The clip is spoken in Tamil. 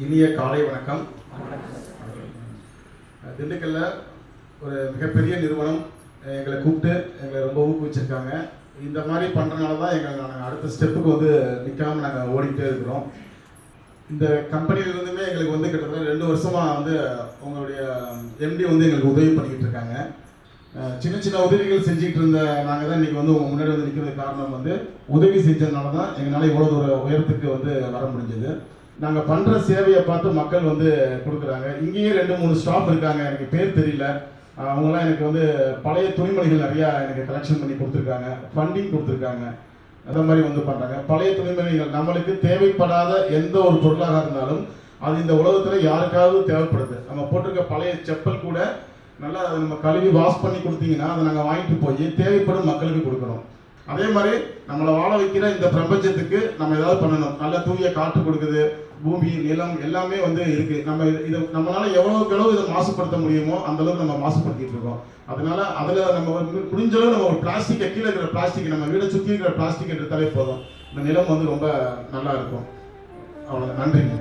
வணக்கம். திண்டுக்கல்ல ஒரு மிகப்பெரிய நிறுவனம் எங்களை கூப்பிட்டு எங்களை ரொம்ப ஊக்குவிச்சிருக்காங்க. இந்த மாதிரி பண்ணுறனால தான் எங்களை நாங்கள் அடுத்த ஸ்டெப்புக்கு வந்து நிற்காம நாங்கள் ஓடிக்கிட்டே இருக்கிறோம். இந்த கம்பெனில இருந்துமே எங்களுக்கு வந்து கிட்டத்தட்ட ரெண்டு வருஷமாக வந்து உங்களுடைய எம்டி வந்து எங்களுக்கு உதவி பண்ணிக்கிட்டு இருக்காங்க. சின்ன சின்ன உதவிகள் செஞ்சுக்கிட்டு இருந்த நாங்கள் தான் இன்றைக்கி வந்து உங்கள் முன்னாடி வந்து நிற்கிறது காரணம் வந்து உதவி செஞ்சதுனால தான் எங்களால் இவ்வளோ தூர உயரத்துக்கு வந்து வர முடிஞ்சது. நாங்கள் பண்ணுற சேவையை பார்த்து மக்கள் வந்து கொடுக்குறாங்க. இங்கேயும் ரெண்டு மூணு ஸ்டாஃப் இருக்காங்க. எனக்கு பேர் தெரியல. அவங்களாம் அவங்கெல்லாம் எனக்கு வந்து பழைய துணிமணிகள் நிறையா எனக்கு கலெக்ஷன் பண்ணி கொடுத்துருக்காங்க. ஃபண்டிங் கொடுத்துருக்காங்க. அந்த மாதிரி வந்து பண்ணுறாங்க பழைய துணிமணிகள் நம்மளுக்கு தேவைப்படாத எந்த ஒரு பொருளாக இருந்தாலும் அது இந்த உலகத்தில் யாருக்காவது தேவைப்படுது. நம்ம போட்டிருக்க பழைய செப்பல் கூட நல்லா அதை நம்ம கழுவி வாஷ் பண்ணி கொடுத்தீங்கன்னா அதை நாங்கள் வாங்கிட்டு போய் தேவைப்படும் மக்களுக்கு கொடுக்குறோம் அதே மாதிரி நம்மளை வாழ வைக்கிற இந்த பிரபஞ்சத்துக்கு நம்ம ஏதாவது பண்ணணும். நல்ல தூய காற்று கொடுக்குது பூமி நிலம் எல்லாமே வந்து இருக்கு. நம்ம இது நம்மளால எவ்வளவுக்கு எவ்வளவு இதை மாசுபடுத்த முடியுமோ அந்த அளவுக்கு நம்ம மாசுபடுத்திட்டு இருக்கோம். அதனால அதுல நம்ம வந்து முடிஞ்ச அளவு நம்ம ஒரு பிளாஸ்டிக்கை கீழே இருக்கிற பிளாஸ்டிக் நம்ம வீடை சுத்தி இருக்கிற பிளாஸ்டிக் எடுத்தாலே போதும். இந்த நிலம் வந்து ரொம்ப நல்லா இருக்கும். அவ்வளவுதான். நன்றிங்க.